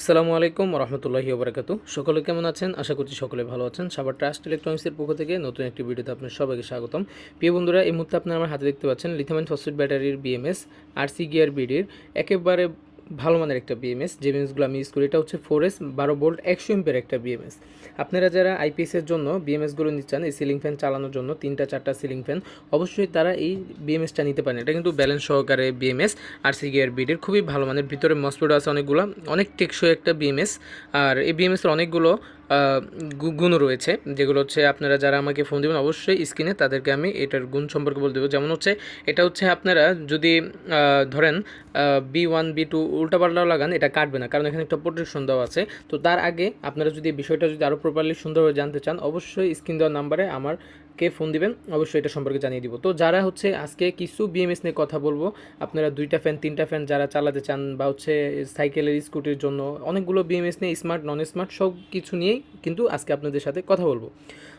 আসসালামু আলাইকুম রহমতুল্লাহি ওবরাকাতু। সকলে কেমন আছেন? আশা করছি সকলে ভালো আছেন। সাবার ট্রাস্ট ইলেকট্রনিক্সের পক্ষ থেকে নতুন একটি ভিডিওতে আপনার সবাইকে স্বাগতম। প্রিয় বন্ধুরা, এই মুহূর্তে আপনার আমার হাতে দেখতে পাচ্ছেন লিথামাইন ফসফেট ব্যাটারির বিএমএস আর সি গিয়ার বিডির একেবারে ভালো মানের একটা বিএমএস যে বিএমএসগুলো আমি ইউজ করি, এটা হচ্ছে ফোর এস বারো বোল্ট একশো এমপের একটা বিএমএস আপনারা যারা আইপিএসের জন্য বিএমএসগুলো নিচ্ছেন, এই সিলিং ফ্যান চালানোর জন্য, তিনটা, চারটা সিলিং ফ্যান অবশ্যই তারা এই বিএমএসটা নিতে পারেন। এটা কিন্তু ব্যালেন্স সহকারে বিএমএস আর সি গিয়ার বিডির খুবই ভালো মানের। ভিতরে মসপিডো আছে অনেকগুলো, অনেক টেকসই একটা বিএমএস আর এই বিএমএসের অনেকগুলো আহ, গু- গুণও রয়েছে যেগুলো হচ্ছে আপনারা যারা আমাকে ফোন দেবেন অবশ্যই স্ক্রিনে তাদেরকে আমি এটার গুণ সম্পর্কে বলে দেবো। যেমন হচ্ছে এটা হচ্ছে আপনারা যদি ধরেন বি ওয়ান বি টু উল্টাপাল্টাও লাগান এটা কাটবে না কারণ এখানে একটা প্রোটেকশন দেওয়া আছে। তো তার আগে আপনারা যদি বিষয়টা যদি আরও প্রপারলি সুন্দরভাবে জানতে চান অবশ্যই স্ক্রিন দেওয়ার নাম্বারে আমার কে ফোন দিবেন, অবশ্যই এটা সম্পর্কে জানিয়ে দিব। তো যারা হচ্ছে আজকে কিছু বিএমএস নিয়ে কথা বলব, আপনারা দুইটা ফ্যান তিনটা ফ্যান যারা চালাতে চান বা হচ্ছে সাইকেলের, স্কুটির জন্য অনেকগুলো বিএমএস নিয়ে স্মার্ট নন স্মার্ট সব কিছু নিয়েই কিন্তু আজকে আপনাদের সাথে কথা বলব।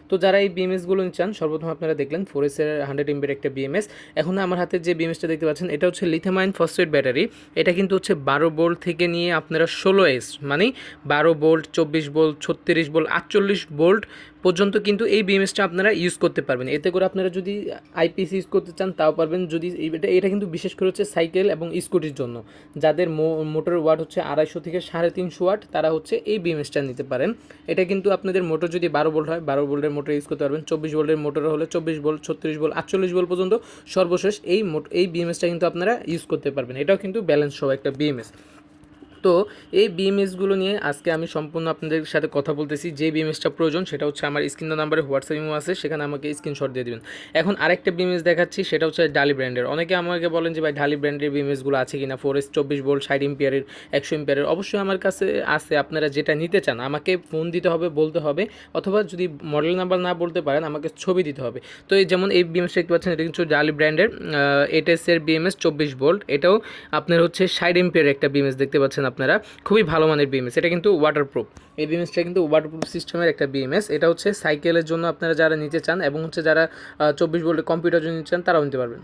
তো যারা এই বিএমএসগুলো চান, সর্বপ্রথম আপনারা দেখলেন ফোর এসের হান্ড্রেড এমবের একটা বিএমএস এখন আমার হাতে যে বিএমএসটা দেখতে পাচ্ছেন, এটা হচ্ছে লিথিয়ামাইন ফসফেট ব্যাটারি এটা কিন্তু হচ্ছে বারো বোল্ট থেকে নিয়ে আপনারা ষোলো এস মানে বারো বোল্ট চব্বিশ বোল্ট ছত্রিশ বোল্ট আটচল্লিশ বোল্ট পর্যন্ত কিন্তু এই বিএমএসটা আপনারা ইউজ করতে পারবেন। এতে করে আপনারা যদি আইপিসি ইউজ করতে চান, তাও পারবেন। যদি এটা এটা কিন্তু বিশেষ করে হচ্ছে সাইকেল এবং স্কুটির জন্য। যাদের মোটর ওয়াট হচ্ছে আড়াইশো থেকে সাড়ে তিনশো ওয়াট তারা হচ্ছে এই বিএমএসটা নিতে পারেন। এটা কিন্তু আপনাদের মোটর যদি বারো বোল্ট হয়, বারো ভোল্টের মোটর ইউজ করতে পারবেন। চব্বিশ ভোল্টের মোটর হলে চব্বিশ ভোল্ট, ছত্রিশ ভোল্ট, আটচল্লিশ ভোল্ট পর্যন্ত সর্বশেষ এই মোট এই বিএমএসটা কিন্তু আপনারা ইউজ করতে পারবেন। এটাও কিন্তু ব্যালেন্স সহ একটা বিএমএস তো এই বিএমএসগুলো নিয়ে আজকে আমি সম্পূর্ণ আপনাদের সাথে কথা বলতেছি। যে বিএমএসটা প্রয়োজন সেটা হচ্ছে আমার স্ক্রিন নাম্বারে হোয়াটসঅ্যাপ ইমো আছে, সেখানে আমাকে স্ক্রিনশট দিয়ে দিবেন। এখন আরেকটা বিএমএস দেখাচ্ছি, সেটা হচ্ছে ডালি ব্র্যান্ডের অনেকে আমাকে বলেন যে, ভাই ডালি ব্র্যান্ডের বিএমএসগুলো আছে কিনা? ফোর এস চব্বিশ বোল্ট ষাট এম্পিয়ারের একশো এম্পিয়ারের অবশ্যই আমার কাছে আছে, আপনারা যেটা নিতে চান, আমাকে ফোন দিতে হবে, বলতে হবে, অথবা যদি মডেল নাম্বার না বলতে পারেন, আমাকে ছবি দিতে হবে। তো এই যেমন এই বিএমএস দেখতে পাচ্ছেন, এটা কিন্তু ডালি ব্র্যান্ডের এটেসের বিএমএস চব্বিশ বোল্ট এটাও আপনার হচ্ছে ষাট এম্পিয়ার একটা বিএমএস দেখতে পাচ্ছেন আপনারা খুবই ভালো মানের বিএমএস এটা কিন্তু ওয়াটারপ্রুফ এই বিএমএসটা কিন্তু ওয়াটারপ্রুফ সিস্টেমের একটা বিএমএস এটা হচ্ছে সাইকেলের জন্য আপনারা যারা নিতে চান এবং হচ্ছে যারা চব্বিশ ভোল্টের কম্পিউটার জন্য নিতে চান, তারাও নিতে পারবেন।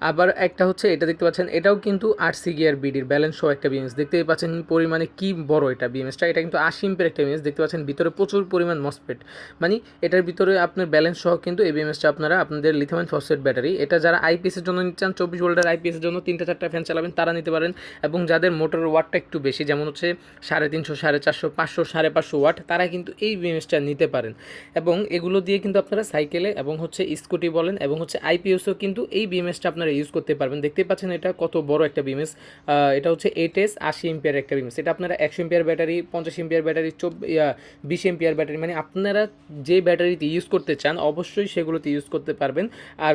আবার একটা হচ্ছে, এটা দেখতে পাচ্ছেন, এটাও কিন্তু আট সি গিয়ার বিডির ব্যালেন্স সহ একটা বিএমএস দেখতেই পাচ্ছেন পরিমাণে, কি বড় এটা বিএমএসটা এটা কিন্তু আশি ইম্পের একটা বিএমএস দেখতে পাচ্ছেন, ভিতরে প্রচুর পরিমাণ মসপেট মানে এটার ভিতরে আপনার ব্যালেন্স সহ কিন্তু এই বিএমএসটা আপনারা, আপনাদের লিথিয়াম ফসফেট ব্যাটারি এটা যারা আইপিএসের জন্য নিতে চান, চব্বিশ ভোল্টের আইপিএসের জন্য তিনটা চারটা ফ্যান চালাবেন, তারা নিতে পারেন। এবং যাদের মোটর ওয়াটটা একটু বেশি, যেমন হচ্ছে সাড়ে তিনশো, সাড়ে চারশো, পাঁচশো, সাড়ে পাঁচশো ওয়াট তারা কিন্তু এই বিএমএসটা নিতে পারেন। এবং এগুলো দিয়ে কিন্তু আপনারা সাইকেলে এবং হচ্ছে স্কুটি বলেন, এবং হচ্ছে আইপিএসও কিন্তু এই বিএমএসটা আপনারা ইউজ করতে পারবেন। দেখতে পাচ্ছেন এটা কত বড় একটা বিমেস এটা হচ্ছে এইট এস আশি এম্পিয়ার একটা বিমেস এটা আপনারা একশো এম্পিয়ার ব্যাটারি, পঞ্চাশ এম্পিয়ার ব্যাটারি বিশ এম্পিয়ার ব্যাটারি মানে আপনারা যে ব্যাটারিতে ইউজ করতে চান, অবশ্যই সেগুলোতে ইউজ করতে পারবেন। আর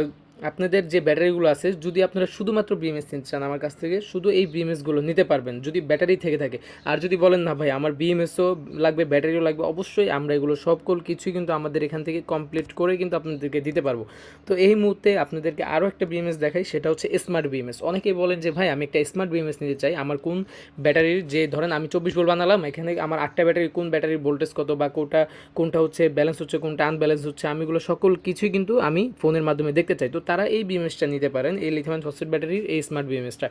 আপনাদের যে ব্যাটারিগুলো আছে, যদি আপনারা শুধুমাত্র বিএমএস নিতে চান আমার কাছ থেকে, শুধু এই বিএমএসগুলো নিতে পারবেন, যদি ব্যাটারি থেকে থাকে। আর যদি বলেন, না ভাই, আমার বিএমএসও লাগবে, ব্যাটারিও লাগবে, অবশ্যই আমরা এগুলো সকল কিছুই কিন্তু আমাদের এখান থেকে কমপ্লিট করে কিন্তু আপনাদেরকে দিতে পারব। তো এই মুহূর্তে আপনাদেরকে আরও একটা বিএমএস দেখাই, সেটা হচ্ছে স্মার্ট বিএমএস অনেকেই বলেন যে, ভাই, আমি একটা স্মার্ট বিএমএস নিতে চাই, আমার কোন ব্যাটারির যে, ধরেন আমি চব্বিশ ভোল্ট বানালাম, এখানে আমার আটটা ব্যাটারি কোন ব্যাটারির ভোল্টেজ কত বা কোনটা কোনটা হচ্ছে ব্যালেন্স হচ্ছে, কোনটা আনব্যালেন্স হচ্ছে, আমি এগুলো সকল কিছুই কিন্তু আমি ফোনের মাধ্যমে দেখতে চাই। তো তারা এই বিএমএসটা নিতে পারেন, এই লিথিয়াম ফসফেট ব্যাটারির এই স্মার্ট বিএমএসটা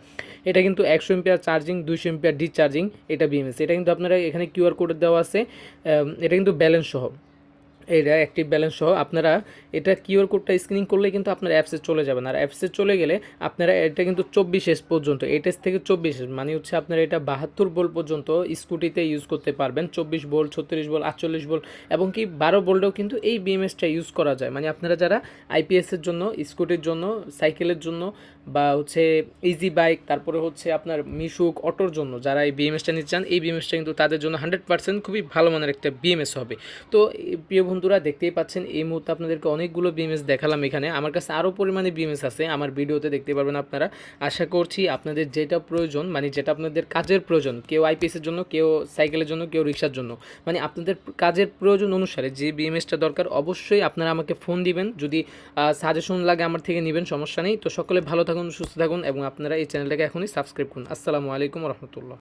এটা কিন্তু একশো এম্পিয়ার চার্জিং দুইশো এম্পিয়ার ডিচার্জিং এটা বিএমএস এটা কিন্তু আপনারা এখানে কিউআর কোড দেওয়া আছে এটা কিন্তু ব্যালেন্স সহ। এটা অ্যাক্টিভ ব্যালেন্স সহ আপনারা এটা কিউআর কোডটা স্ক্রিনিং করলে কিন্তু আপনার অ্যাপসে চলে যাবেন আর অ্যাপসে চলে গেলে আপনারা এটা কিন্তু চব্বিশ এস পর্যন্ত এইট এস থেকে চব্বিশ মানে হচ্ছে আপনারা এটা বাহাত্তর বোল্ট পর্যন্ত স্কুটিতে ইউজ করতে পারবেন। চব্বিশ বোল্ট ছত্রিশ বোল্ট আটচল্লিশ বোল্ট এবং কি বারো বোল্টেও কিন্তু এই বিএমএসটা ইউজ করা যায়। মানে আপনারা যারা আইপিএসের জন্য স্কুটির জন্য সাইকেলের জন্য বা হচ্ছে ইজি বাইক তারপরে হচ্ছে আপনার মিশুক অটোর জন্য যারা এই বিএমএসটা নিতে চান, এই বিএমএসটা কিন্তু তাদের জন্য হান্ড্রেড পার্সেন্ট খুবই ভালো মানের একটা বিএমএস হবে। তো, প্রিয় বন্ধুরা দেখতেই পাচ্ছেন, এই মুহূর্তে আপনাদেরকে অনেকগুলো বিএমএস দেখালাম এখানে। আমার কাছে আরও পরিমাণে বিএমএস আছে, আমার ভিডিওতে দেখতে পারবেন আপনারা। আশা করছি আপনাদের যেটা প্রয়োজন মানে যেটা আপনাদের কাজের প্রয়োজন, কেউ আইপিএসের জন্য, কেউ সাইকেলের জন্য, কেউ রিক্সার জন্য মানে আপনাদের কাজের প্রয়োজন অনুসারে যে বিএমএসটা দরকার, অবশ্যই আপনারা আমাকে ফোন দিবেন। যদি সাজেশন লাগে আমার থেকে নেবেন, সমস্যা নেই। তো সকলে ভালো থাকুন, সুস্থ থাকুন, এবং আপনারা এই চ্যানেলটাকে এখনই সাবস্ক্রাইব করুন। আসসালামু আলাইকুম রহমতুল্লাহ।